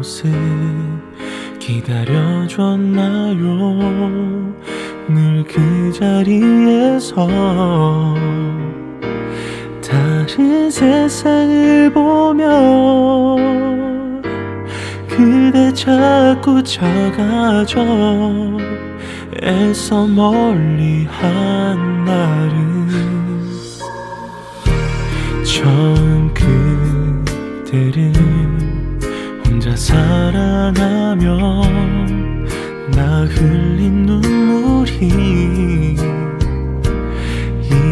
모습 기다려줬나요? 늘 그 자리에서 다른 세상을 보며 그대 자꾸 차가져 애써 멀리한 날은 처음 그대를 사랑하며 나 흘린 눈물이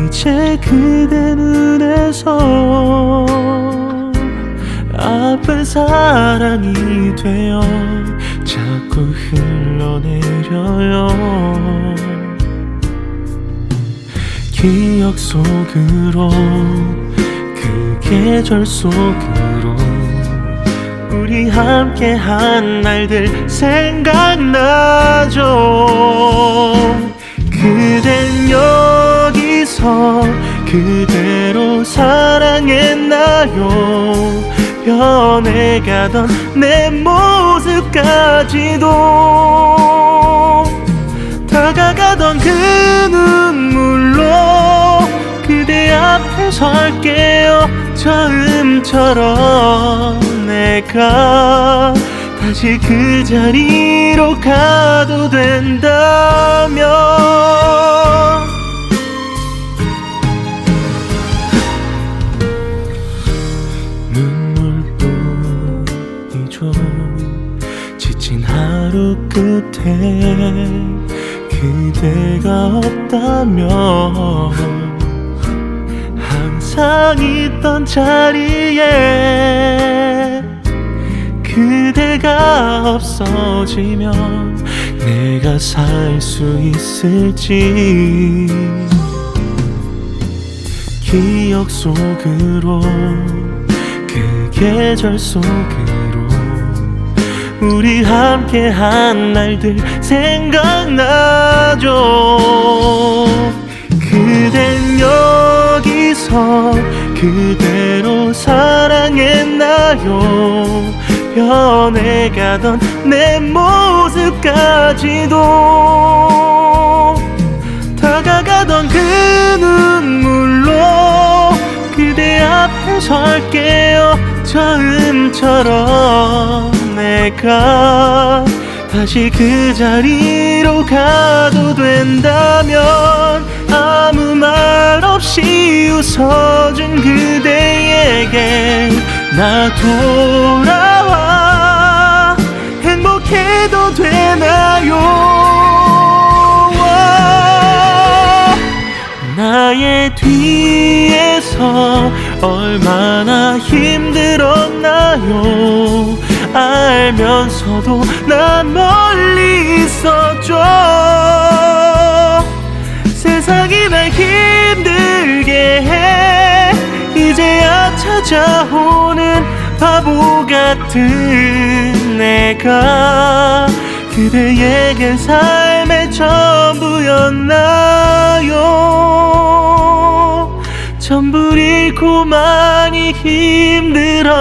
이제 그대 눈에서 아픈 사랑이 되어 자꾸 흘러내려요. 기억 속으로 그 계절 속으로 우리 함께 한 날들 생각나죠. 그댄 여기서 그대로 사랑했나요? 변해가던 내 모습까지도 다가가던 그 앞에 설게요. 처음처럼 내가 다시 그 자리로 가도 된다면. 눈물뿐이죠 지친 하루 끝에 그대가 없다면 항상 있던 자리에 그대가 없어지면 내가 살 수 있을지. 기억 속으로 그 계절 속으로 우리 함께 한 날들 생각나죠 그대로 사랑했나요? 변해가던 내 모습까지도 다가가던 그 눈물로 그대 앞에 설게요. 처음처럼 내가 다시 그 자리로 가도 된다면 아무 말 없이 웃어준 그대에게 나 돌아와. 행복해도 되나요? 나의 뒤에서 얼마나 힘들었나요 알면서도 난 멀리 있었죠. 세상이 날 힘들게 해. 이제야 찾아오는 바보 같은 내가 그대에겐 삶의 전부였나요? 전부를 잃고 많이 힘들어